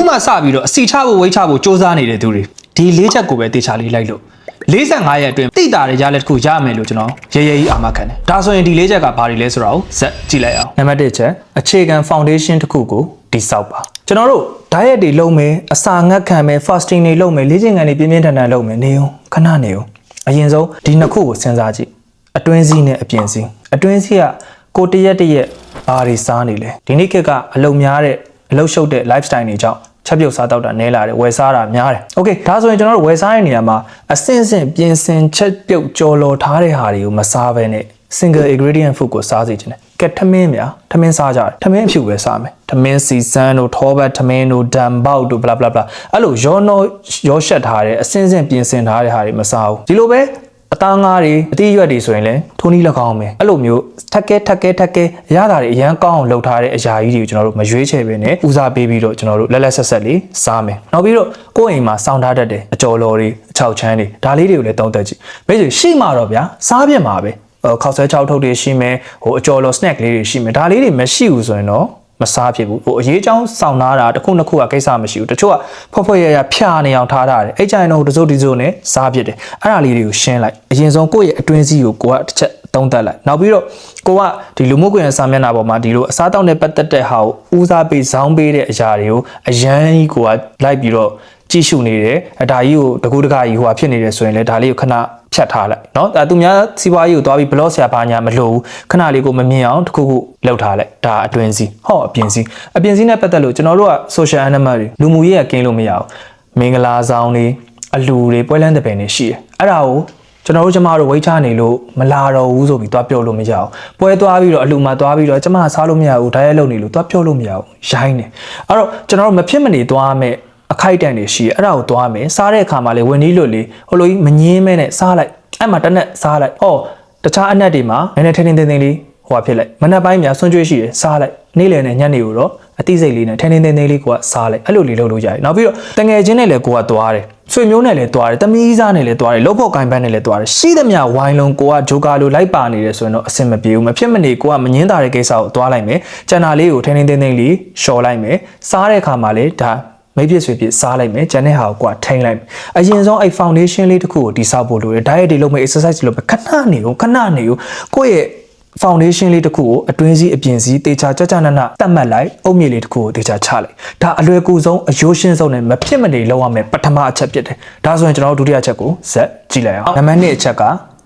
အခုမှစပြီးတော့အစီချဖို့ဝိတ်ချဖို့စ조사နေတဲ့သူတွေဒီ၄ချက်ကိုပဲတေချာလေးလိုက်လို့45ရက်အတွင်းတိတာတဲ့ရလက်တစ်ခုရမယ်လို့ကျွန်တော်ရေရေကြီးအာမခံတယ်ဒါဆိုရင်ဒီ၄ချက်ကဘာတွေလဲဆိုတာကိုဇက်ကြည့်လိုက်အောင်နံပါတ်1ချက်အခြေခံ foundation တစ်ခုကိုတိစောက်ပါကျွန်တော်တို့ diet တွေလုပ်မယ်အစာငတ်ခံမယ် fasting တွေလုပ်မယ်လေ့ကျင့်ခန်းတွေပြင်းပြင်းထန်ထန်လုပ်မယ်နေအောင်ခဏနေအောင်အရင်ဆုံးဒီနှစ်ခုကိုစဉ်းစားကြည့်အတွင်းစည်းနဲ့အပြင်စည်းအတွင်းစည်းကကိုတရက်တရက်ဘာတွေစားနေလဲဒီနေ့ခေတ်ကအလုံများတဲ့အလုံရှုပ်တဲ့ lifestyle တွေကြောင့် ချက်ပြုတ်စားတော့တာနဲလာတယ်ဝယ်စားတာများတယ်။ Okay ဒါဆိုရင်ကျွန်တော်တို့ဝယ်စားတဲ့နေရာမှာအစင်စင်ပြင်ဆင်ချက်ပြုတ်ကြော်လော်ထားတဲ့ဟာတွေကိုမစားဘဲနဲ့ single ingredient food ကိုစားစီခြင်းတယ်။ကဲထမင်းများထမင်းစားကြတယ်။ထမင်းအဖြူပဲစားမယ်။ထမင်းစီစန်းတို့ထောဘတ်ထမင်းတို့ဒမ်ဘောက်တို့ blah blah blah အဲ့လိုရောနောရောရှက်ထားတဲ့အစင်စင်ပြင်ဆင်ထားတဲ့ဟာတွေမစားဘူး။ဒီလိုပဲ အသားငါးတွေအသီးရွက်တွေဆိုရင်လည်းထိုးနီး၎င်းပဲအဲ့လိုမျိုးထက်ကဲထက်ကဲထက်ကဲအရသာတွေအရန်ကောင်းအောင်လုပ်ထားတဲ့အရာကြီးတွေကိုကျွန်တော်တို့မရွေးချယ်ပဲနဲ့ဦးစားပေးပြီးတော့ကျွန်တော်တို့လက်လက်ဆက်ဆက်လေးစားမယ်နောက်ပြီးတော့ကိုယ့်အိမ်မှာစောင့်ထားတတ်တဲ့အကြော်လော်တွေအချောက်ချမ်းတွေဒါလေးတွေကိုလည်းသုံးသက်ကြည့်မိတ်ဆွေရှိမှာတော့ဗျာစားပြစ်မှာပဲခေါက်ဆွဲချောက်ထုတ်တွေရှိမယ်ဟိုအကြော်လော် snack လေးတွေရှိမယ်ဒါလေးတွေမရှိဘူးဆိုရင်တော့ မစားဖြစ်ဘူးဟိုအရေးချောင်းစောင့်နာတာတစ်ခုနှစ်ခုကကိစ္စမရှိဘူးတချို့ကဖွက်ဖွက်ရရဖြာနေအောင်ထားထားတယ်အဲ့ကြရင်တော့တစိုးတစိုးနဲ့စားဖြစ်တယ်အဲ့ဒါလေးတွေကိုရှင်းလိုက်အရင်ဆုံးကိုယ့်ရဲ့အတွင်းစည်းကိုကိုကတစ်ချက်သုံးသပ်လိုက်နောက်ပြီးတော့ကိုကဒီလူမှုကွန်ရက်စာမျက်နှာပေါ်မှာဒီလိုအစားတောက်နဲ့ပတ်သက်တဲ့ဟာကိုဦးစားပေးဇောင်းပေးတဲ့အရာတွေကိုအရန်ကြီးကိုကလိုက်ပြီးတော့ ကြည့်ရှုနေတယ်အဒါကြီးကိုတကူတကကြီးဟိုဟာဖြစ်နေတယ်ဆိုရင်လည်းဒါလေးကိုခဏဖြတ်ထားလိုက်เนาะဒါသူများစီးပွားရေးကိုသွားပြီးဘလော့ဆရာဘာညာမလို့ခဏလေးကိုမမြင်အောင်တခုခုလောက်ထားလိုက်ဒါအတွင်းစီဟောအပြင်စီအပြင်စီနဲ့ပတ်သက်လို့ကျွန်တော်တို့က social animal တွေလူမှုရေးကကင်းလို့မရဘူးမင်္ဂလာဆောင်တွေအလူတွေပွဲလန်းတဲ့ပင်တွေရှိတယ်အဲ့ဒါကိုကျွန်တော်တို့ကျမတို့ဝိတ်ချနေလို့မလာတော့ဘူးဆိုပြီးသွားပြောလို့မရအောင်ပွဲသွားပြီးတော့အလူမှာသွားပြီးတော့ကျမစားလို့မရဘူးဒါရဲလုံနေလို့သွားပြောလို့မရဘူးရိုင်းနေအဲ့တော့ကျွန်တော်တို့မဖြစ်မနေသွားမယ်အ ခိုက်အတန့်တွေရှိရအဲ့ဒါကိုသွားမယ်စားတဲ့အခါမှာလေဝင်နီးလို့လေဟိုလိုကြီးမငင်းမဲနဲ့စားလိုက်အဲ့မှာတစ်နက်စားလိုက်ဟောတခြားအနက်တွေမှာနည်းနည်းထင်းထင်းထင်းထင်းလေးဟိုဟာဖြစ်လိုက်မနက်ပိုင်းများဆွန့်ကြွေးရှိတယ်စားလိုက်နေ့လယ်နဲ့ညနေကိုတော့အသိစိတ်လေးနဲ့ထင်းထင်းထင်းထင်းလေးကိုကစားလိုက်အဲ့လိုလေးလုပ်လို့ရတယ်နောက်ပြီးတော့တငယ်ချင်းနဲ့လည်းကိုကသွားတယ်ဆွေမျိုးနဲ့လည်းသွားတယ်တမီးစားနဲ့လည်းသွားတယ်လောက်ဖို့ကိုင်ပန်းနဲ့လည်းသွားတယ်ရှိသမျှဝိုင်းလုံးကိုကဂျိုကာလိုလိုက်ပါနေတယ်ဆိုရင်တော့အဆင်မပြေဘူးမဖြစ်မနေကိုကမငင်းတာတဲ့ကိစ္စကိုသွားလိုက်မယ်ကျန်တာလေးကိုထင်းထင်းထင်းထင်းလေးရှော်လိုက်မယ်စားတဲ့အခါမှာလေဒါ မိပြည့်ဆွေပြည့်စားလိုက်မယ်ကျန်တဲ့ဟာကိုကွာထိန်းလိုက်မယ်အရင်ဆုံးအဲ့ foundation လေးတစ်ခုကိုတိစောက်ဖို့လိုတယ် diet တွေလုပ်မယ် exercise တွေလုပ်မယ်ခဏနေဦးခဏနေဦးကိုယ့်ရဲ့ foundation လေးတစ်ခုကိုအတွင်းစည်းအပြင်စည်းတေချာကြကြနနတတ်မှတ်လိုက်အုတ်မြေလေးတစ်ခုကိုတေချာချလိုက်ဒါအလွယ်ကူဆုံးအယိုးရှင်းဆုံးနဲ့မဖြစ်မနေလုပ်ရမယ်ပထမအချက်ဖြစ်တယ်ဒါဆိုရင်ကျွန်တော်တို့ဒုတိယအချက်ကိုဇက်ကြည့်လိုက်အောင်နံပါတ်2အချက်က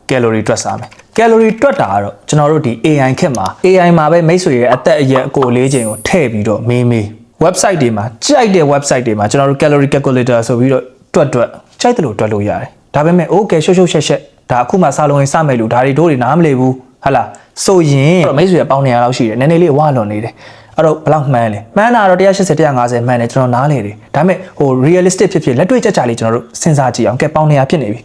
calorie တွက်စားမယ် calorie တွက်တာကတော့ကျွန်တော်တို့ဒီ AI ခက်မှာ AI မှာပဲမိတ်ဆွေရဲ့အသက်အရွယ်အကိုလေးချိန်ကိုထည့်ပြီးတော့မေးမေး website တွေမှာကြိုက်တဲ့ website တွေမှာကျွန်တော်တို့ calorie calculator ဆိုပြီးတော့တွက်တွက်ကြိုက်တယ်လို့တွက်လို့ရတယ်ဒါပေမဲ့ okay ရှုပ်ရှုပ်ရှက်ရှက်ဒါအခုမှစားလုံးရင်စမယ်လို့ဒါတွေတို့တွေနားမလည်ဘူးဟဟလားဆိုရင်မိတ်ဆွေပေါင်းနေရလောက်ရှိတယ်နည်းနည်းလေးဝါလွန်နေတယ်အဲ့တော့ဘယ်လောက်မှန်းလဲမှန်းတာတော့180 150မှန်းတယ်ကျွန်တော်နားလေတယ်ဒါပေမဲ့ဟို realistic ဖြစ်ဖြစ်လက်တွေ့ကြကြလေးကျွန်တော်တို့စဉ်းစားကြည့်အောင်ကဲပေါင်းနေရဖြစ်နေပြီ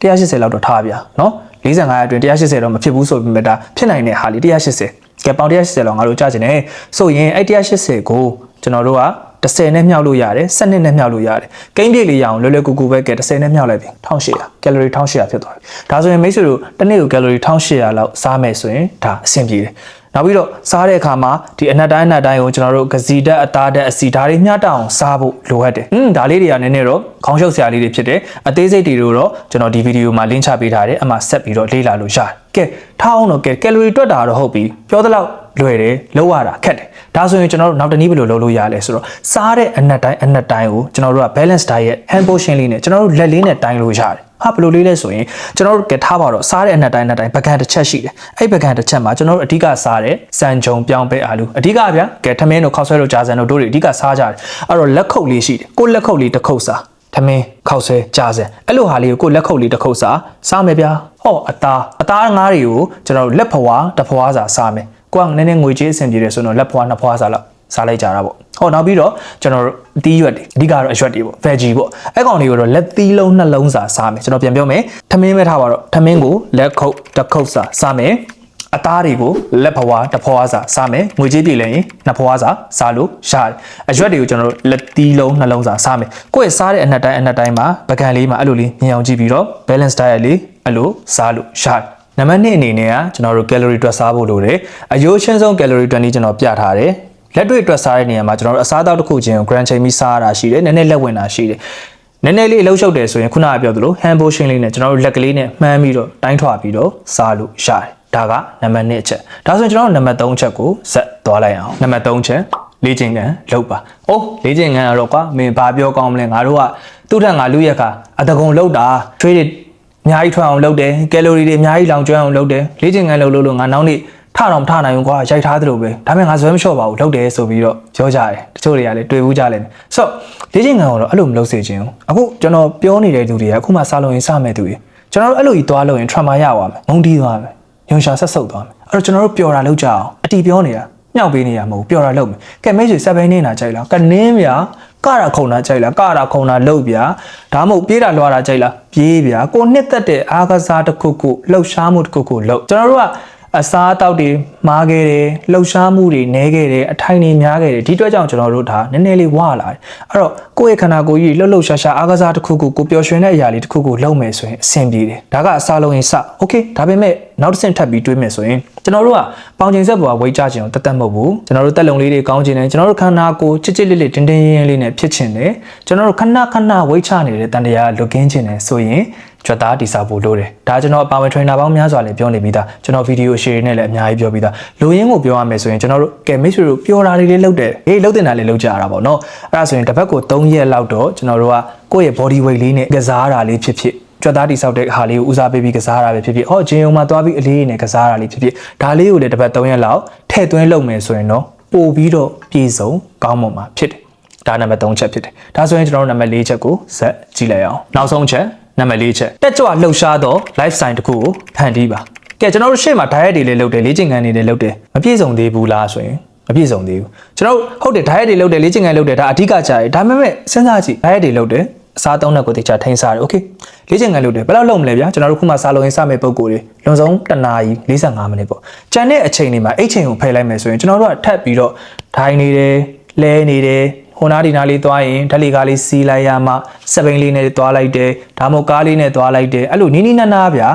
180လောက်တော့ထားပြနော်45အတွင်း180တော့မဖြစ်ဘူးဆိုပေမဲ့ဒါဖြစ်နိုင်တဲ့ဟာလေး180ကဲပေါင်180လောက်ငါတို့ကြားချင်တယ်ဆိုရင်အဲ့180ကို ကျွန်တော်တို့က10နဲ့မြောက်လို့ရတယ်7နဲ့မြောက်လို့ရတယ်ကိန်းပြည့်လေးရအောင်လွယ်လွယ်ကူကူပဲကဲ10နဲ့မြောက်လိုက်ပြီ1800ကယ်လိုရီ1800ဖြစ်သွားပြီဒါဆိုရင်မိတ်ဆွေတို့တစ်နေ့ကိုကယ်လိုရီ1800လောက်စားမယ်ဆိုရင်ဒါအဆင်ပြေတယ်နောက်ပြီးတော့စားတဲ့အခါမှာဒီအနက်တိုင်းအနက်တိုင်းကိုကျွန်တော်တို့ဂစီဓာတ်အသားဓာတ်အစီဓာတ်တွေမျှတအောင်စားဖို့လိုအပ်တယ်။ဟွန်းဒါလေးတွေကနည်းနည်းတော့ခေါင်းရှုပ်စရာလေးတွေဖြစ်တယ်။အသေးစိတ်တွေတော့ကျွန်တော်ဒီဗီဒီယိုမှာလင်းချပေးထားတယ်။အမှဆက်ပြီးတော့လေ့လာလို့ရတယ်။ကဲထားအောင်တော့ကဲကယ်လိုရီတွက်တာတော့ဟုတ်ပြီ။ပြောသလောက် လွယ်တယ်လောက်ရတာခက်တယ်။ဒါဆိုရင်ကျွန်တော်တို့နောက်တစ်နည်းဘယ်လိုလုပ်လို့ရလဲဆိုတော့စားတဲ့အနက်တိုင်းအနက်တိုင်းကိုကျွန်တော်တို့က balance diet hand portion လေးနဲ့ကျွန်တော်တို့လက်လေးနဲ့တိုင်းလို့ရတယ်။ဟာဘယ်လိုလေးလဲဆိုရင်ကျွန်တော်တို့ကထားပါတော့စားတဲ့အနက်တိုင်းအနက်တိုင်းပကံတစ်ချက်ရှိတယ်အဲ့ပကံတစ်ချက်မှာကျွန်တော်တို့အဓိကစားတဲ့စံကြုံပြောင်းပဲအာလူအဓိကဗျာကဲထမင်းတို့ခောက်ဆွဲတို့ကြာစံတို့တို့တွေအဓိကစားကြတယ်အဲ့တော့လက်ခုပ်လေးရှိတယ်ကိုလက်ခုပ်လေးတစ်ခုပ်စားထမင်းခောက်ဆွဲကြာစံအဲ့လိုဟာလေးကိုကိုလက်ခုပ်လေးတစ်ခုပ်စားစားမယ်ဗျာဟောအသားအသားငါးတွေကိုကျွန်တော်တို့လက်ဖွာတစ်ဖွာစားစားမယ် ကိုကနည်းနည်းငွေကြေးအဆင်ပြေတယ်ဆိုတော့လက်ဖွာနှစ်ဖွာစားလောက်စားလိုက်ကြတာပေါ့ဟောနောက်ပြီးတော့ကျွန်တော်တို့အသီးရွက်တွေအဓိကတော့အရွက်တွေပေါ့ veggie ပေါ့အဲ့ကောင်တွေကိုတော့လက်သီးလုံးနှလုံးစာစားမယ်ကျွန်တော်ပြန်ပြောမယ်ထမင်းပဲထားပါတော့ထမင်းကိုလက်ခုပ်တစ်ခုပ်စာစားမယ်အသားတွေကိုလက်ဖွာတစ်ဖွာစာစားမယ်ငွေကြေးပြည်လဲရင်နှစ်ဖွာစာစားလို့ရတယ်အရွက်တွေကိုကျွန်တော်တို့လက်သီးလုံးနှလုံးစာစားမယ်ကိုယ့်ရဲ့စားတဲ့အနက်တိုင်းအနက်တိုင်းမှာပကံလေးမှာအဲ့လိုလေးမြင်အောင်ကြည့်ပြီးတော့ balance diet လေးအဲ့လိုစားလို့ရတယ် နံပါတ်1အနေနဲ့ကကျွန်တော်တို့ calorie တွက်စားဖို့လိုတယ်အယိုးချင်းဆုံး calorie တွက်နည်းကျွန်တော်ပြထားတယ်လက်တွေ့အတွက်စားတဲ့နေရာမှာကျွန်တော်တို့အစားအသောက်တစ်ခုချင်းကို grand ချိန်ပြီးစားရတာရှိတယ်နည်းနည်းလက်ဝင်တာရှိတယ်နည်းနည်းလေးအလုပ်ရှုပ်တယ်ဆိုရင်ခုနကပြောသလို hand motion လေးနဲ့ကျွန်တော်တို့လက်ကလေးနဲ့မှန်းပြီးတော့တိုင်းထွာပြီးတော့စားလို့ရတယ်ဒါကနံပါတ်1အချက်ဒါဆိုရင်ကျွန်တော်တို့နံပါတ်3အချက်ကိုဆက်သွားလိုက်အောင်နံပါတ်3ချက်လေ့ကျင့်ခန်းလုပ်ပါ။အိုးလေ့ကျင့်ခန်းကတော့ကွာမင်းဘာပြောကောင်းမလဲငါတို့ကသူ့ထက်ငါလူရက်ကအတကုံလောက်တာ trade အများကြီးထွက်အောင်လုပ်တယ်ကယ်လိုရီတွေအများကြီးလောင်ကျွမ်းအောင်လုပ်တယ်လေ့ကျင့်ခန်းလုပ်လို့လို့ငါနောက်နေ့ထတော့မထနိုင်ဘူးကွာရိုက်ထားသလိုပဲဒါပေမဲ့ငါဇွဲမလျှော့ပါဘူးလုပ်တယ်ဆိုပြီးတော့ပြောကြတယ်တချို့တွေကလည်းတွေ့ဘူးကြလိမ့်မယ်ဆိုတော့လေ့ကျင့်ခန်းကတော့အဲ့လိုမလုပ်စေချင်ဘူးအခုကျွန်တော်ပြောနေတဲ့သူတွေကအခုမှစားလို့ရင်စမဲ့သူတွေကျွန်တော်တို့အဲ့လိုကြီးသွားလို့ရင် trauma ရသွားမယ်မုန်းတီးသွားမယ်ညွန်ရှာဆက်ဆုပ်သွားမယ်အဲ့တော့ကျွန်တော်တို့ပျော်တာလုပ်ကြအောင်အတီပြောနေတာမြောက်ပေးနေရမဟုတ်ဘူးပျော်တာလုပ်မယ်ကဲမိတ်ဆွေစက်ဘိန်းနေတာကြိုက်လားကနင်းဗျာ ကတာခုံတာကြိုက်လားကတာခုံတာလှုပ်ဗျာဒါမှမဟုတ်ပြေးတာလွှာတာကြိုက်လားပြေးဗျာကိုနှစ်သက်တဲ့အားကစားတစ်ခုခုလှုပ်ရှားမှုတစ်ခုခုလှုပ်ကျွန်တော်တို့ကအစားအသောက်တွေမားခဲ့တယ်လှုပ်ရှားမှုတွေနည်းခဲ့တယ်အထိုင်တွေများခဲ့တယ်ဒီအတွက်ကြောင့်ကျွန်တော်တို့ဒါနည်းနည်းလေးဝလာတယ်အဲ့တော့ကိုယ့်ရဲ့ခန္ဓာကိုယ်ကြီးလှုပ်လှုပ်ရှားရှားအားကစားတစ်ခုခုကိုပျော်ရွှင်တဲ့အရာလေးတစ်ခုခုလုပ်မယ်ဆိုရင်အဆင်ပြေတယ်ဒါကအစားလုံးရင်စโอเคဒါပေမဲ့ နောက်တစ်ဆင့်ထပ်ပြီးတွေးမယ်ဆိုရင်ကျွန်တော်တို့ကပေါင်ချိန်ဆက်ပေါ်ကဝိတ်ချခြင်းကိုတတ်တတ်မဟုတ်ဘူးကျွန်တော်တို့တက်လုံလေးတွေကောင်းခြင်းနဲ့ကျွန်တော်တို့ခန္ဓာကိုယ်ချစ်ချစ်လေးလေးတင်းတင်းရင်းရင်းလေးနဲ့ဖြစ်ခြင်းနဲ့ကျွန်တော်တို့ခဏခဏဝိတ်ချနေတဲ့တန်တရားလွတ်ကင်းခြင်းနဲ့ဆိုရင်ကြွက်သားတိစားဖို့လိုတယ်ဒါကျွန်တော်အပါဝင် trainer ပေါင်းများစွာလည်းပြောနေပြီးသားကျွန်တော်ဗီဒီယို share နဲ့လည်းအများကြီးပြောပြီးသားလူရင်းကိုပြောရမယ်ဆိုရင်ကျွန်တော်တို့ကဲမိတ်ဆွေတို့ပြောတာလေးလေးလုပ်တယ်ဟေးလုပ်တင်တာလေးလုပ်ကြရတာပေါ့နော်အဲ့ဒါဆိုရင်တစ်ပတ်ကို3ရက်လောက်တော့ကျွန်တော်တို့ကကိုယ့်ရဲ့ body weight လေးနဲ့ကစားတာလေးဖြစ်ဖြစ် ကြွက်သားတိဆောက်တဲ့ဟာလေးကိုဦးစားပေးပြီးကစားတာပဲဖြစ်ဖြစ်ဟောဂျင်းုံမှာသွားပြီးအလေးနဲ့ကစားတာလေးဖြစ်ဖြစ်ဒါလေးကိုလည်းတစ်ပတ်3ရက်လောက်ထည့်သွင်းလုပ်မယ်ဆိုရင်တော့ပို့ပြီးတော့ပြည့်စုံကောင်းမွန်မှာဖြစ်တယ်ဒါနံပါတ်3ချက်ဖြစ်တယ်ဒါဆိုရင်ကျွန်တော်တို့နံပါတ်4ချက်ကိုဆက်ကြည့်လိုက်အောင်နောက်ဆုံးချက်နံပါတ်4ချက်တက်ကြွလှုပ်ရှားသော lifestyle တစ်ခုကိုဖန်တီးပါကဲကျွန်တော်တို့ရှေ့မှာ diet တွေလည်းလုပ်တယ်လေ့ကျင့်ခန်းတွေလည်းလုပ်တယ်မပြည့်စုံသေးဘူးလားဆိုရင်မပြည့်စုံသေးဘူးကျွန်တော်တို့ဟုတ်တယ် diet တွေလုပ်တယ်လေ့ကျင့်ခန်းလုပ်တယ်ဒါအဓိကကြရတယ်ဒါပေမဲ့စဉ်းစားကြည့် diet တွေလုပ်တယ် အစားသုံးတဲ့ကိုတေချာထိန်းစားတယ်โอเคလေ့ကျင့်ခန်းလုပ်တယ်ဘယ်လောက်လုပ်မလဲဗျာကျွန်တော်တို့ခုမှစားလို့ရင်စမဲ့ပုံကိုယ်တွေလွန်ဆုံးတစ်နာရီ45မိနစ်ပေါ့ကြံတဲ့အချိန်တွေမှာအဲ့ချိန်ကိုဖယ်လိုက်မယ်ဆိုရင်ကျွန်တော်တို့ကထပ်ပြီးတော့ဒိုင်းနေတယ်လဲနေတယ်ဟိုနားဒီနားလေးသွားရင်ဓာတ်လေကားလေးစီးလိုက်ရမှစပိန်လေးနဲ့သွားလိုက်တယ်ဒါမှမဟုတ်ကားလေးနဲ့သွားလိုက်တယ်အဲ့လိုနီးနီးနားနားဗျာ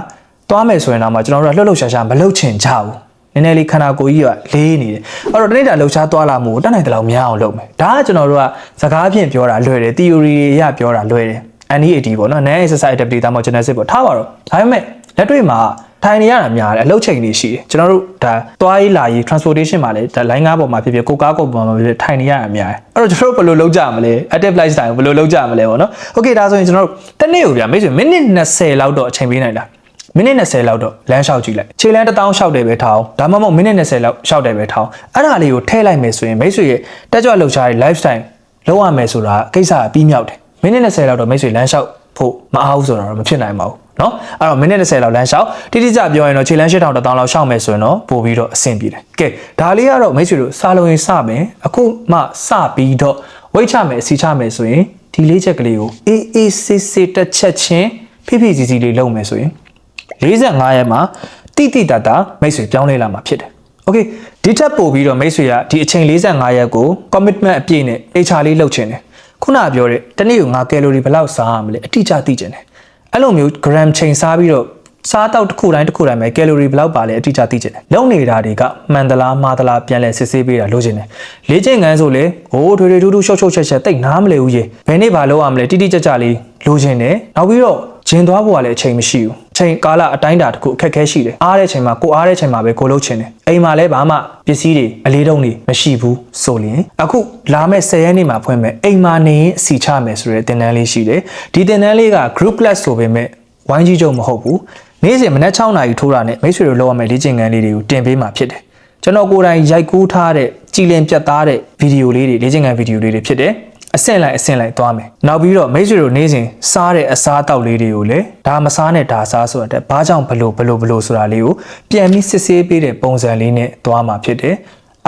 သွားမယ်ဆိုရင်တော့မှကျွန်တော်တို့ကလှုပ်လှုပ်ရှားရှားမလှုပ်ချင်ကြဘူး နည်းနည်းလေးခန္ဓာကိုယ်ကြီးကလေးနေတယ်အဲ့တော့တနေ့တာလှုပ်ရှားသွားလာမှုကိုတတ်နိုင်တဲ့လောက်များအောင်လုပ်မယ်ဒါကကျွန်တော်တို့ကစကားဖြင့်ပြောတာလွယ်တယ် theory တွေအရပြောတာလွယ်တယ် NEAT ပေါ့နော် non exercise activity ဒါမှမဟုတ် gymnastics ပေါ့ထားပါတော့ဒါပေမဲ့လက်တွေ့မှာထိုင်နေရတာများတယ်အလုပ်ချိန်တွေရှိတယ်ကျွန်တော်တို့ဒါသွားရေးလာရေး transportation မှာလည်းဒါ line ကားပေါ်မှာဖြစ်ဖြစ်ကိုကားကုတ်ပေါ်မှာဖြစ်ဖြစ်ထိုင်နေရတာများတယ်အဲ့တော့ကျွန်တော်တို့ဘယ်လိုလုပ်ကြမလဲ active lifestyle ကိုဘယ်လိုလုပ်ကြမလဲပေါ့နော် okay ဒါဆိုရင်ကျွန်တော်တို့တစ်နေ့ကိုဗျာမိတ်ဆွေမိနစ်20လောက်တော့အချိန်ပေးနိုင်လား မိနစ်20လောက်တော့လမ်းလျှောက်ကြည့်လိုက်ခြေလမ်းတစ်တောင်းလျှောက်တယ်ပဲထားအောင်ဒါမှမဟုတ်မိနစ်20လောက်လျှောက်တယ်ပဲထားအောင်အဲ့ဒါလေးကိုထည့်လိုက်မယ်ဆိုရင်မိတ်ဆွေရဲ့တက်ကြွလှုပ်ရှားတဲ့ lifestyle လုပ်ရမယ်ဆိုတာကိစ္စကပြီးမြောက်တယ်မိနစ်20လောက်တော့မိတ်ဆွေလမ်းလျှောက်ဖို့မအားဘူးဆိုတော့မဖြစ်နိုင်ပါဘူးเนาะအဲ့တော့မိနစ်20လောက်လမ်းလျှောက်တိတိကျပြောရင်တော့ခြေလမ်း8000တောင်းလောက်ရှောက်မယ်ဆိုရင်တော့ပို့ပြီးတော့အဆင်ပြေတယ်ကဲဒါလေးကတော့မိတ်ဆွေတို့စာလုံးရင်စမယ်အခုမှစပြီးတော့ဝိတ်ချမယ်အစီချမယ်ဆိုရင်ဒီလေးချက်ကလေးကိုအေးအေးဆေးဆေးတစ်ချက်ချင်းဖိဖိစီစီလေးလုပ်မယ်ဆိုရင် 45ရက်မှာတိတိတတ်တာမိတ်ဆွေပြောင်းလဲလာမှာဖြစ်တယ်။ Okay ဒီထက်ပိုပြီးတော့မိတ်ဆွေကဒီအချိန်45ရက်ကို commitment အပြည့်နဲ့ HR လေးလုပ်ချင်တယ်။ခုနပြောတဲ့တနေ့ကိုငါကယ်လိုရီဘယ်လောက်စားရမလဲအတိအကျသိချင်တယ်။အဲ့လိုမျိုး gram ချိန်စားပြီးတော့စားတော့တစ်ခုတိုင်းတစ်ခုတိုင်းပဲကယ်လိုရီဘယ်လောက်ပါလဲအတိအကျသိချင်တယ်။လုံနေတာတွေကမှန်သလားမှားသလားပြန်လဲစစ်ဆေးပေးတာလို့ချင်တယ်။လေ့ကျင့်ခန်းဆိုလေဟိုးထွေထွေထူးထူးရှုပ်ရှုပ်ချက်ချက်တိတ်နားမလဲဘူးရေ။ဘယ်နေ့ဘာလုပ်ရမလဲတိတိကျကျလေးလိုချင်တယ်။နောက်ပြီးတော့ ဂျင်သွားဖို့ကလည်းအချိန်မရှိဘူးအချိန်ကာလအတိုင်းတာတစ်ခုအခက်အခဲရှိတယ်အားတဲ့ချိန်မှာကိုအားတဲ့ချိန်မှာပဲကိုလုပ်ချင်တယ်အိမ်မှာလည်းဘာမှပစ္စည်းတွေအလေးတုံးတွေမရှိဘူးဆိုရင်အခုလာမဲ့10ရက်နေ့မှာဖွင့်မဲ့အိမ်မှာနေရင်အစီချမယ်ဆိုတဲ့သင်တန်းလေးရှိတယ်ဒီသင်တန်းလေးက group class ဆိုပေမဲ့ဝိုင်းကြီးချုပ်မဟုတ်ဘူးနေ့စဉ်မနက်6နာရီထိုးတာနဲ့မိတ်ဆွေတို့လောက်ရမယ့်လေ့ကျင့်ခန်းလေးတွေကိုတင်ပေးမှာဖြစ်တယ်ကျွန်တော်ကိုယ်တိုင်ရိုက်ကူးထားတဲ့ကြည်လင်ပြတ်သားတဲ့ဗီဒီယိုလေးတွေလေ့ကျင့်ခန်းဗီဒီယိုလေးတွေဖြစ်တယ် အဆင့်လိုက်အဆင့်လိုက်သွားမယ်နောက်ပြီးတော့မိတ်ဆွေတို့နေ့စဉ်စားတဲ့အစားအသောက်လေးတွေကိုလည်းဒါမစားနဲ့ဒါစားဆိုတဲ့ဘာကြောင့်ဘလို့ဘလို့ဘလို့ဆိုတာလေးကိုပြန်ပြီးစစ်ဆေးပေးတဲ့ပုံစံလေးနဲ့သွားမှာဖြစ်တယ်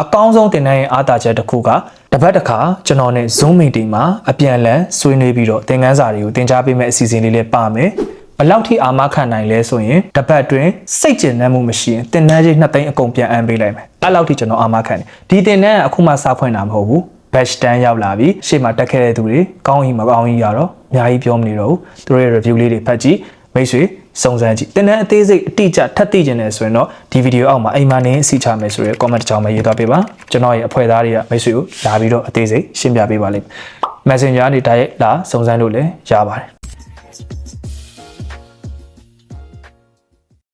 အကောင်းဆုံးတင်တဲ့အားတာချက်တစ်ခုကတစ်ပတ်တစ်ခါကျွန်တော်နဲ့ Zoom meeting မှာအပြန်အလှန်ဆွေးနွေးပြီးတော့သင်ခန်းစာတွေကိုသင်ကြားပေးမယ့်အစီအစဉ်လေးလည်းပါမယ်ဘယ်လောက်ထိအာမခံနိုင်လဲဆိုရင်တစ်ပတ်တွင်စိတ်ကျဉ်နှံ့မှုမရှိရင်တင်နန်းကြီးနှစ်သိန်းအကုန်ပြန်အမ်းပေးလိုက်မယ်အဲ့လောက်ထိကျွန်တော်အာမခံတယ်ဒီတင်နန်းကအခုမှစဖွင့်တာမဟုတ်ဘူး batch တန်းရောက်လာပြီရှေ့မှာတက်ခဲ့တဲ့သူတွေကောင်းကြီးမကောင်းကြီးရတော့အများကြီးပြောမနေတော့ဘူးသူတို့ရဲ့ review လေးတွေဖတ်ကြည့်မိတ်ဆွေစုံစမ်းကြည့်တင်တဲ့အသေးစိတ်အတိအကျထပ်သိကျင်တယ်ဆိုရင်တော့ဒီဗီဒီယိုအောက်မှာအိမ်မနေစီချမယ်ဆိုရဲ comment တစ်ကြောင်းပဲရေးသွားပေးပါကျွန်တော်ရဲ့အဖွဲ့သားတွေကမိတ်ဆွေကိုလာပြီးတော့အသေးစိတ်ရှင်းပြပေးပါလိမ့်မယ် Messenger ကနေ direct လာစုံစမ်းလို့လည်းရပါတယ်